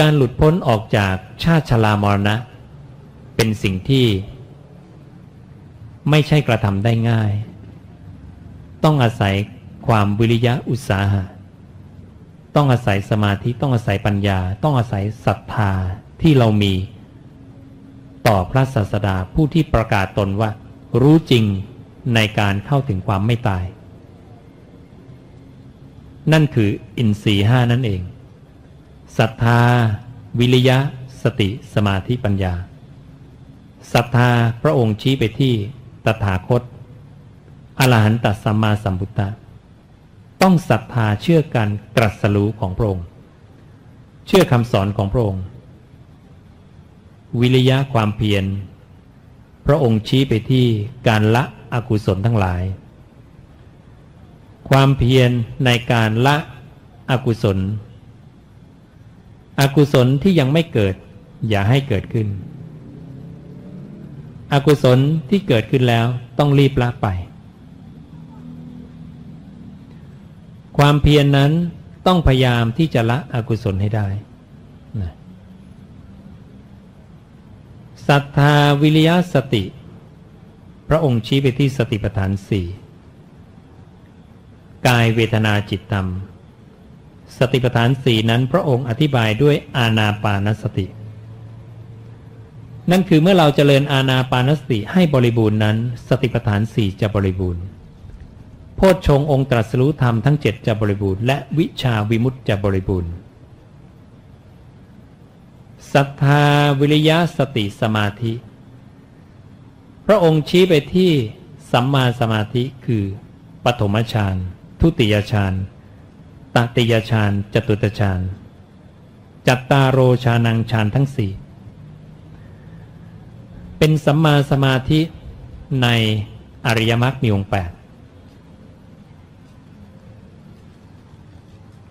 การหลุดพ้นออกจากชาติชรามรณะ เป็นสิ่งที่ ไม่ใช่กระทำได้ง่าย ต้องอาศัยความวิริยะอุตสาหะ ต้องอาศัยสมาธิต้องอาศัยปัญญา ต้องอาศัยศรัทธาที่เรามี ต่อพระศาสดาผู้ที่ประกาศตนว่า รู้จริงในการเข้าถึงความไม่ตาย นั่นคืออินทรีห้านั่นเอง ศรัทธา วิริยะ สติสมาธิปัญญาศรัทธาพระองค์ชี้ไปที่ตถาคตอรหันตสัมมาสัมพุทธะต้องศรัทธาเชื่อการตรัสรู้ของพระองค์ เชื่อคำสอนของพระองค์ วิริยะความเพียรพระองค์ชี้ไปที่การละอกุศลทั้งหลาย ความเพียรในการละอกุศล อกุศลที่ยังไม่เกิด อย่าให้เกิดขึ้น อกุศลที่เกิดขึ้นแล้วต้องรีบละไป ความเพียรนนั้นต้องพยายามที่จะละอกุศลให้ได้ศรัทธาวิริยะสติ พระองค์ชี้ไปที่สติปัฏฐานสี่กายเวทนาจิตธรรม สติปัฏฐานสี่นั้นพระองค์อธิบายด้วยอาณาปานสติ นั่นคือเมื่อเราจเจริญอาณาปานสติให้บริบูรณ์นั้น สติปัฏฐานสี่จะบริบูรณ์ โพชฌงองค์ตรัสรู้ธรรมทั้งเจ็ดจะบริบูรณ์และวิชาวิมุตติจะบริบูรณ์ศรัทธาวิริยะสติสมาธิ พระองค์ชี้ไปที่สัมมาสมาธิคือปฐมฌานทุติยฌาน ตติยฌานจตุตฌานจัตตารโรชานังฌานทั้งสี่เป็นสัมมาสมาธิในอริยมรรคมีองค์แปด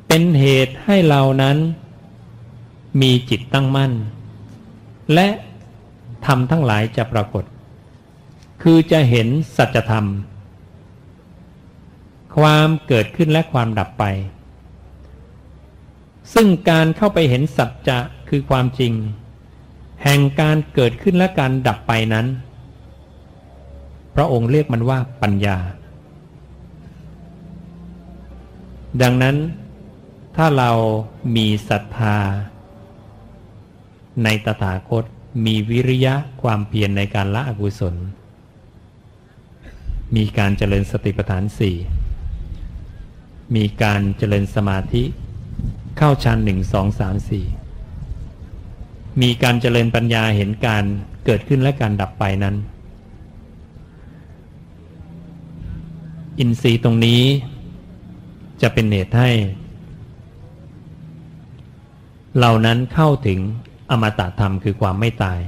เป็นเหตุให้เรานั้นมีจิตตั้งมั่น และธรรมทั้งหลายจะปรากฏ คือจะเห็นสัจธรรม ความเกิดขึ้นและความดับไป ซึ่งการเข้าไปเห็นสัจจะคือความจริง แห่งการเกิดขึ้นและการดับไปนั้น พระองค์เรียกมันว่าปัญญา ดังนั้นถ้าเรามีศรัทธา ในตถาคตมีวิริยะความเพียรในการละอกุศล มีการเจริญสติปัฏฐานสี่มีการเจริญสมาธิ เข้าชั้นหนึ่งสองสามสี่มีการเจริญปัญญาเห็นการเกิดขึ้นและการดับไปนั้น อินทรีย์ตรงนี้จะเป็นเหตุให้ เหล่านั้นเข้าถึงอมตะธรรมคือความไม่ตาย